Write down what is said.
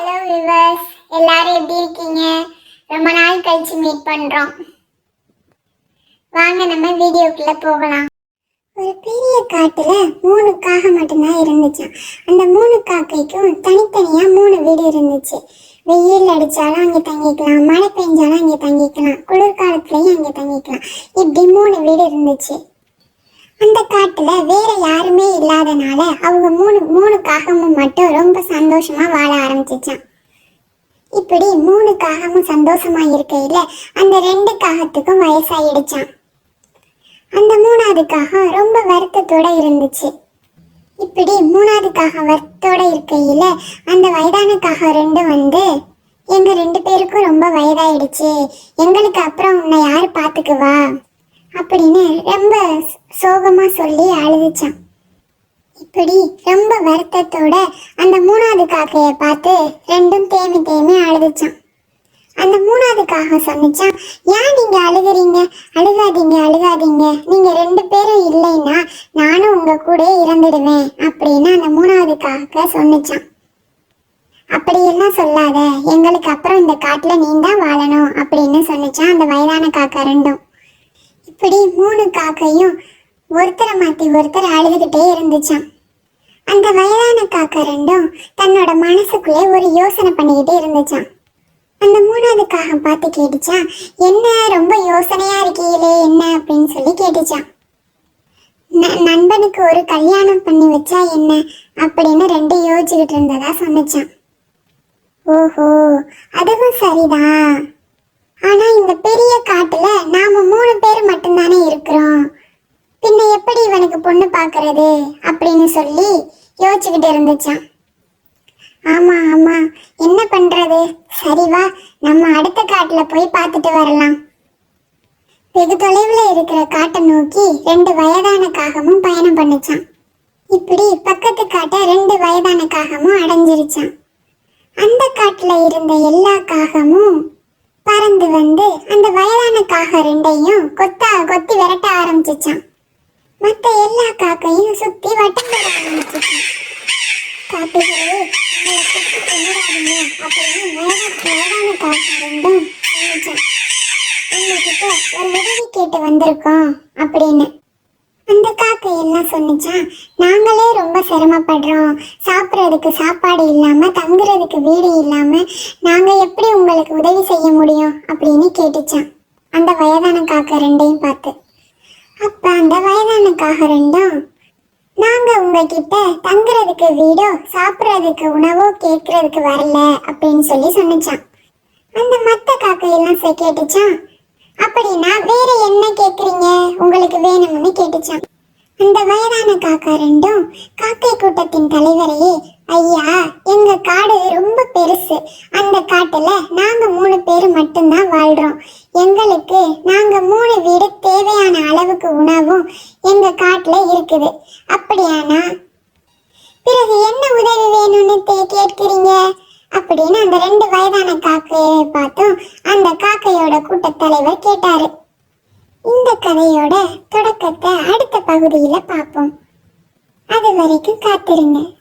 Hello viewers எல்லாரும் எப்படி இருக்கீங்க? ரொம்ப நாள் கழிச்சு மீட் பண்றோம். வாங்க நம்ம வீடியோக்குள்ள போகலாம். ஒரு பெரிய காட்டுல மூணு காகை மட்டும்தான் இருந்துச்சான் அந்த மூணு காக்கைக்கும் தனித்தனியா மூணு வீடு இருந்துச்சு. வெயில் அடிச்சாலும் அங்கே தங்கிக்கலாம். மழை பெஞ்சாலும் அங்கே தங்கிக்கலாம். குளிர்காலத்துலயும் அங்கே தங்கிக்கலாம். இப்படி மூணு வீடு இருந்துச்சு. அந்த காட்டுல வேற யாருமே இல்லாதனால அவங்க மூணு மூணு காகமும் மட்டும் ரொம்ப சந்தோஷமா வாழ ஆரம்பிச்சிச்சான். இப்படி மூணு காகமும் சந்தோஷமா இருக்கையில அந்த ரெண்டு காகத்துக்கும் வயசாயிடுச்சான். அந்த மூணாவது காகம் ரொம்ப வருத்தத்தோட இருந்துச்சு. இப்படி மூணாவது காகம் வருத்தத்தோட இருக்கையில அந்த வயதான காகம் ரெண்டு வந்து எங்க ரெண்டு பேருக்கும் ரொம்ப வயதாயிடுச்சு எங்களுக்கு அப்புறம் உன்னை யாரு பாத்துக்குவா அப்படின்னு ரொம்ப சோகமா சொல்லி அழுதுச்சான் இப்படி ரொம்ப வருத்தத்தோட அந்த மூணாவது காக்கையை பார்த்து ரெண்டும் தேமி தேமி அழுதுச்சான் அந்த மூணாவது காகம் சொன்னிச்சான் ஏன் நீங்க அழுகிறீங்க? அழுகாதீங்க அழுகாதீங்க. நீங்க ரெண்டு பேரும் இல்லைன்னா நானும் உங்க கூட இறந்துடுவேன் அப்படின்னு அந்த மூணாவது காக்க சொன்னிச்சான் அப்படியெல்லாம் சொல்லாத? எங்களுக்கு அப்புறம் இந்த காட்டுல நீ தான் வாழணும் அப்படின்னு சொன்னிச்சான் அந்த வயதான காக்கா ரெண்டும். இப்படி மூணு காக்கையும் ஒருத்தரை மாத்தி ஒருத்தர் அழுதுகிட்டே இருந்துச்சான் அந்த வயதான காக்கா ரெண்டும் தன்னோட மனசுக்குள்ளே ஒரு யோசனை பண்ணிக்கிட்டே இருந்துச்சான் அந்த மூணாவது காகம் பார்த்து கேட்டுச்சான் என்ன ரொம்ப யோசனையா இருக்கீங்களே என்ன? அப்படின்னு சொல்லி கேட்டுச்சான் நண்பனுக்கு ஒரு கல்யாணம் பண்ணி வச்சா என்ன? அப்படின்னு ரெண்டு யோசிச்சுக்கிட்டு இருந்ததா சொன்னச்சான் ஓஹோ அதுவும் சரிதான். ஆனா இந்த பெரிய காட்டுல நாம மூணு பேர் மட்டும்தானே இருக்கிறோம். பின்ன எப்படி இவனுக்கு பொண்ணு பார்க்கறது அப்படின்னு சொல்லி யோசிச்சுக்கிட்டு இருந்துச்சான் ஆமா ஆமா. என்ன பண்றது? சரி வா நம்ம அடுத்த காட்டுல போய் பார்த்துட்டு வரலாம். வெகு தொலைவுல இருக்கிற காட்டை நோக்கி ரெண்டு வயதான காகமும் பயணம் பண்ணுச்சான் இப்படி பக்கத்து காட்டை ரெண்டு வயதான காகமும் அடைஞ்சிருச்சான் அந்த காட்டுல இருந்த எல்லா காகமும் பறந்து வந்து அந்த வயதான காக ரெண்டையும் கொத்தா கொத்தி விரட்ட ஆரம்பிச்சிச்சான். மற்ற எல்லா காக்கையும் சுத்தி வட்டம் போட ஆரம்பிச்சிச்சான். காட்டுகளே அப்படின்னு வயதான காக்கை ரெண்டும் சொல்லிச்சான் உங்ககிட்ட ஒரு உதவி கேட்டு வந்திருக்கோம் அப்படின்னு. அந்த காக்கை எல்லாம் சொன்னிச்சா நாங்களே ரொம்ப சிரமப்படுறோம். சாப்பிட்றதுக்கு சாப்பாடு இல்லாமல் தங்குறதுக்கு வீடு இல்லாமல் நாங்கள் எப்படி உங்களுக்கு உதவி செய்ய முடியும்? அப்படின்னு கேட்டுச்சான். அந்த வயதான காக்கை ரெண்டையும் பார்த்து அப்போ அந்த வயதான காக்கை ரெண்டும் நாங்கள் உங்ககிட்ட தங்குறதுக்கு வீடோ சாப்பிட்றதுக்கு உணவோ கேட்கறதுக்கு வரல. அப்படின்னு சொல்லி சொன்னிச்சான். அந்த மற்ற காக்கையெல்லாம் கேட்டுச்சான் அப்படின்னா வேற என்ன கேக்குறீங்க உங்களுக்கு வேணும்னு கேட்டுச்சான் அந்த வயதான காக்கா ரெண்டும் காக்கை கூட்டத்தின் தலைவரையே ஐயா எங்க காடு ரொம்ப பெருசு. அந்த காட்டுல நாங்க மூணு பேர் மட்டும்தான் வாழ்றோம். எங்களுக்கு நாங்க மூணு வீடு தேவையான அளவுக்கு உணவும் எங்க காட்டுல இருக்குது. அப்படியானா? பிறகு என்ன உதவி வேணும்னு கேட்கிறீங்க? அப்படின்னு அந்த ரெண்டு வயதான காக்கையை பார்த்தும். அந்த காக்கையோட கூட்டத்தலைவர் கேட்டாரு. இந்த கதையோட தொடக்கத்தை அடுத்த பகுதியில பார்ப்போம். அது வரைக்கும் காத்திருங்க.